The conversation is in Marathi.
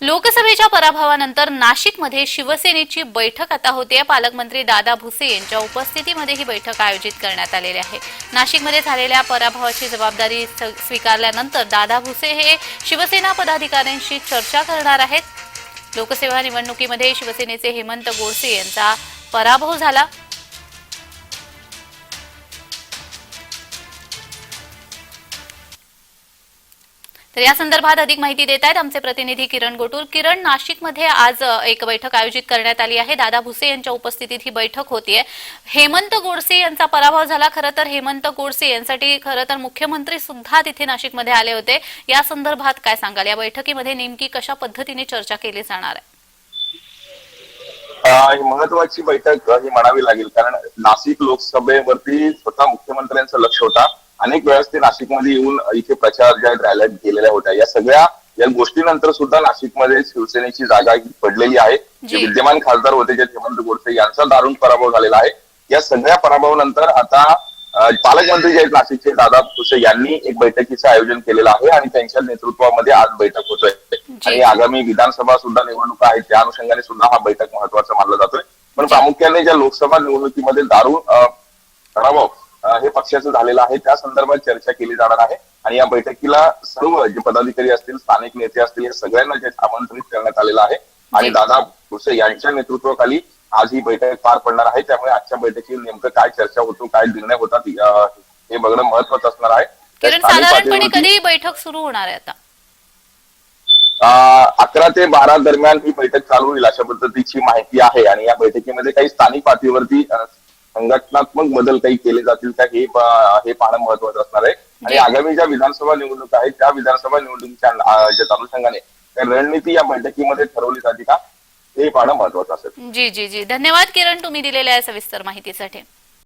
लोकसभेच्या पराभवानंतर नाशिकमध्ये शिवसेनेची बैठक आता होते. पालकमंत्री दादा भुसे यांच्या उपस्थितीमध्ये ही बैठक आयोजित करण्यात आलेली आहे. नाशिकमध्ये झालेल्या पराभवाची जबाबदारी स्वीकारल्यानंतर दादा भुसे हे शिवसेना पदाधिकाऱ्यांशी चर्चा करणार आहेत. लोकसेवा निवडणुकीमध्ये शिवसेनेचे हेमंत गोडसे यांचा पराभव झाला. तर या संदर्भात अधिक माहिती देत आहेत आमचे प्रतिनिधी किरण गोटूर. किरण नाशिकमध्ये आज एक बैठक आयोजित करण्यात आली आहे. दादा भुसे यांच्या उपस्थितीत ही बैठक होतीये. हेमंत गोडसे यांचा पराभव झाला. खरं तर हेमंत गोडसे यांसाठी खरं तर मुख्यमंत्री सुद्धा तिथे नाशिकमध्ये आले होते. या संदर्भात काय सांगाल? या बैठकीमध्ये नेमकी कशा पद्धतीने चर्चा केली जाणार आहे? महत्वाची बैठक ही म्हणावी लागेल. कारण नाशिक लोकसभेवरती स्वतः मुख्यमंत्र्यांचं लक्ष होता. अनेक वेळेस ते नाशिकमध्ये येऊन इथे प्रचार ज्या रॅल्या गेलेल्या होत्या या सगळ्या या गोष्टीनंतर सुद्धा नाशिकमध्ये शिवसेनेची जागा पडलेली आहे. जे. विद्यमान खासदार होते जे हेमंत गोडसे यांचा दारुण पराभव झालेला आहे. या सगळ्या पराभवानंतर आता पालकमंत्री जे आहेत नाशिकचे दादा भुसे यांनी एक बैठकीचं आयोजन केलेलं आहे आणि त्यांच्या नेतृत्वामध्ये आज बैठक होतोय. आणि आगामी विधानसभा सुद्धा निवडणुका आहेत त्या अनुषंगाने सुद्धा हा बैठक महत्त्वाचा मानला जातोय. पण प्रामुख्याने ज्या लोकसभा निवडणुकीमध्ये दारुण अं, पराभव हे पक्षाचं झालेलं आहे. त्या संदर्भात चर्चा केली जाणार आहे. आणि या बैठकीला सर्व जे पदाधिकारी असतील स्थानिक नेते असतील या सगळ्यांना जे आमंत्रित करण्यात आलेलं आहे. आणि. दादा भुसे यांच्या नेतृत्वाखाली आज ही बैठक पार पडणार आहे. त्यामुळे आजच्या बैठकीत नेमकं काय चर्चा होतो काय निर्णय होतात हे बघणं महत्वाचं असणार आहे. किरण साधारणपणे कधी बैठक सुरू होणार आहे आता? अकरा ते बारा दरम्यान ही बैठक चालू होईल अशा पद्धतीची माहिती आहे. आणि या बैठकीमध्ये काही स्थानिक पातळीवरती संघटनात्मक बदल काही केले जातील का हे हे पाहणं महत्वाचं असणार आहे. आणि. आगामी ज्या विधानसभा निवडणूक आहेत त्या विधानसभा निवडणुकीच्या ज्या अनुषंगाने त्या रणनीती या बैठकीमध्ये ठरवली जाते का हे पाहणं महत्वाचं असेल. जी जी जी. धन्यवाद किरण तुम्ही दिलेल्या सविस्तर माहितीसाठी.